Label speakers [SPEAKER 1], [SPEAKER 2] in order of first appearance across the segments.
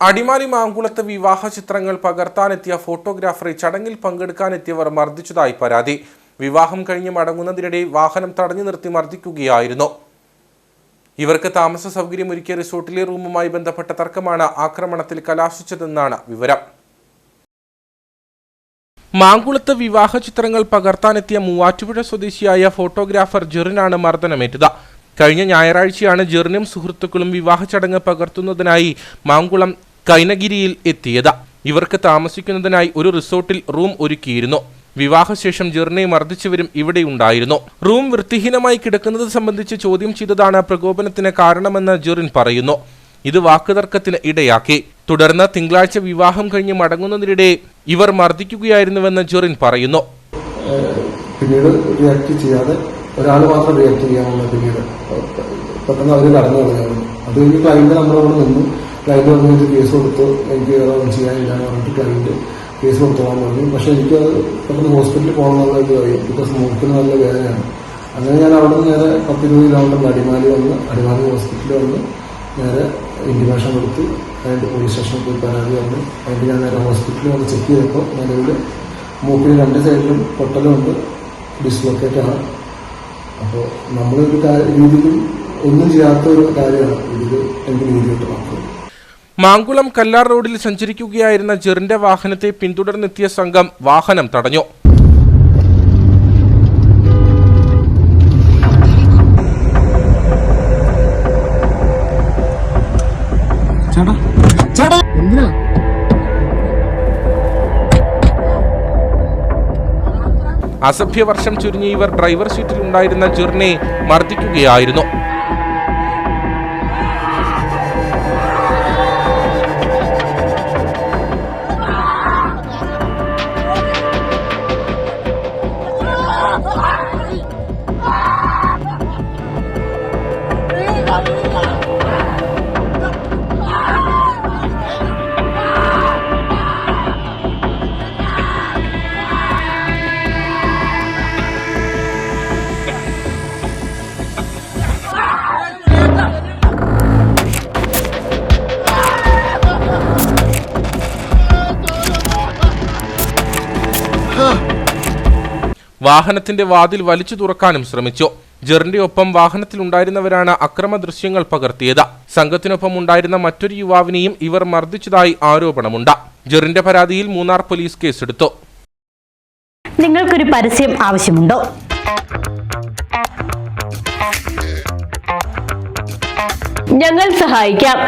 [SPEAKER 1] അടിമാലി മാങ്കുളത്ത് വിവാഹ ചിത്രങ്ങൾ പകർത്താനെത്തിയ ഫോട്ടോഗ്രാഫറെ ചടങ്ങിൽ പങ്കെടുക്കാനെത്തിയവർ മർദ്ദിച്ചതായി പരാതി. വിവാഹം കഴിഞ്ഞ് മടങ്ങുന്നതിനിടെ വാഹനം തടഞ്ഞു നിർത്തി മർദ്ദിക്കുകയായിരുന്നു. ഇവർക്ക് താമസ സൗകര്യമൊരുക്കിയ റിസോർട്ടിലെ റൂമുമായി ബന്ധപ്പെട്ട തർക്കമാണ് ആക്രമണത്തിൽ കലാശിച്ചതെന്നാണ് വിവരം. മാങ്കുളത്ത് വിവാഹ ചിത്രങ്ങൾ പകർത്താനെത്തിയ മൂവാറ്റുപുഴ സ്വദേശിയായ ഫോട്ടോഗ്രാഫർ ജെറിനാണ് മർദ്ദനമേറ്റത്. കഴിഞ്ഞ ഞായറാഴ്ചയാണ് ജെറിനും സുഹൃത്തുക്കളും വിവാഹ ചടങ്ങ് പകർത്തുന്നതിനായി മാങ്കുളം കൈനഗിരിയിൽ എത്തിയത്. ഇവർക്ക് താമസിക്കുന്നതിനായി ഒരു റിസോർട്ടിൽ റൂം ഒരുക്കിയിരുന്നു. വിവാഹശേഷം ജെറിനെ മർദ്ദിച്ചവരും ഇവിടെ ഉണ്ടായിരുന്നു. റൂം വൃത്തിഹീനമായി കിടക്കുന്നത് സംബന്ധിച്ച് ചോദ്യം ചെയ്തതാണ് പ്രകോപനത്തിന് കാരണമെന്ന് ജെറിൻ പറയുന്നു. ഇത് വാക്കുതർക്കത്തിന് ഇടയാക്കി. തുടർന്ന് തിങ്കളാഴ്ച വിവാഹം കഴിഞ്ഞ് മടങ്ങുന്നതിനിടെ ഇവർ മർദ്ദിക്കുകയായിരുന്നുവെന്ന് ജെറിൻ പറയുന്നു.
[SPEAKER 2] പിന്നീട് റിയാക്ട് ചെയ്യാതെ ഒരാൾ മാത്രം റിയാക്ട് ചെയ്യാമെന്ന് പിന്നീട്. പെട്ടെന്ന് അവർ കടന്നു കളഞ്ഞായിരുന്നു അത് കഴിഞ്ഞ് നമ്മുടെ നിന്നു. ക്ലൈന്റ് പറഞ്ഞു ഒരു കേസ് കൊടുത്തു. എനിക്ക് വേറെ ഒന്നും ചെയ്യാനില്ല എന്ന് പറഞ്ഞിട്ട് ക്ലൈന്റ് കേസ് കൊടുത്തോളാൻ പറഞ്ഞു. പക്ഷെ എനിക്ക് അത് പെട്ടെന്ന് ഹോസ്പിറ്റലിൽ പോകണം എന്നുള്ള ഇത് ബിക്കോസ് മൂക്കിന് നല്ല വേദനയാണ്. അങ്ങനെ ഞാൻ അവിടെ നിന്ന് നേരെ പത്ത് ഇരുപത് കിലോമീറ്റർ അടിമാലി വന്ന് അടിമാലി ഹോസ്പിറ്റലിൽ വന്ന് നേരെ ഇൻഡിമേഷൻ കൊടുത്ത് അതിന്റെ പോലീസ് സ്റ്റേഷനിൽ പോയി പരാതി വന്നു അതിന്റെ ഞാൻ നേരെ ഹോസ്പിറ്റലിൽ വന്ന് ചെക്ക് ചെയ്തപ്പോൾ നിലവിൽ മൂക്കിന് രണ്ട് സൈഡിലും പൊട്ടലുണ്ട് ഡിസ്ലൊക്കേറ്റ് ആണ്. അപ്പോൾ നമ്മളൊരു രീതിയിലും ഒന്നും ചെയ്യാത്ത ഒരു കാര്യമാണ്. ഇതിൽ എനിക്ക് നീതി കിട്ടണം.
[SPEAKER 1] മാങ്കുളം കല്ലാർ റോഡിൽ സഞ്ചരിക്കുകയായിരുന്ന ജെറിന്റെ വാഹനത്തെ പിന്തുടർന്നെത്തിയ സംഘം വാഹനം തടഞ്ഞു. അസഭ്യവർഷം ചുരുങ്ങിയ ഇവർ ഡ്രൈവർ സീറ്റിൽ ഉണ്ടായിരുന്ന ജെറിനെ മർദ്ദിക്കുകയായിരുന്നു. വാഹനത്തിന്റെ വാതിൽ വലിച്ചു തുറക്കാനും ശ്രമിച്ചു. ജെറിന്റെ ഒപ്പം വാഹനത്തിലുണ്ടായിരുന്നവരാണ് അക്രമ ദൃശ്യങ്ങൾ പകർത്തിയത്. സംഘത്തിനൊപ്പം ഉണ്ടായിരുന്ന മറ്റൊരു യുവാവിനെയും ഇവർ മർദ്ദിച്ചതായി ആരോപണമുണ്ട്. ജെറിന്റെ പരാതിയിൽ മൂന്നാർ പോലീസ് കേസെടുത്തു.
[SPEAKER 3] നിങ്ങൾക്കൊരു പരസ്യം ആവശ്യമുണ്ടോ? ഞങ്ങൾ സഹായിക്കാം.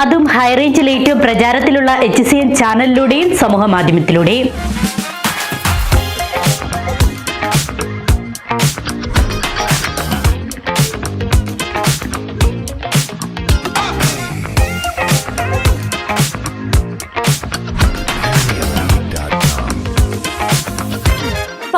[SPEAKER 3] അതും ഹൈറേഞ്ചിൽ ഏറ്റവും പ്രചാരത്തിലുള്ള എച്ച് സി എൻ ചാനലിലൂടെയും സമൂഹ മാധ്യമത്തിലൂടെയും.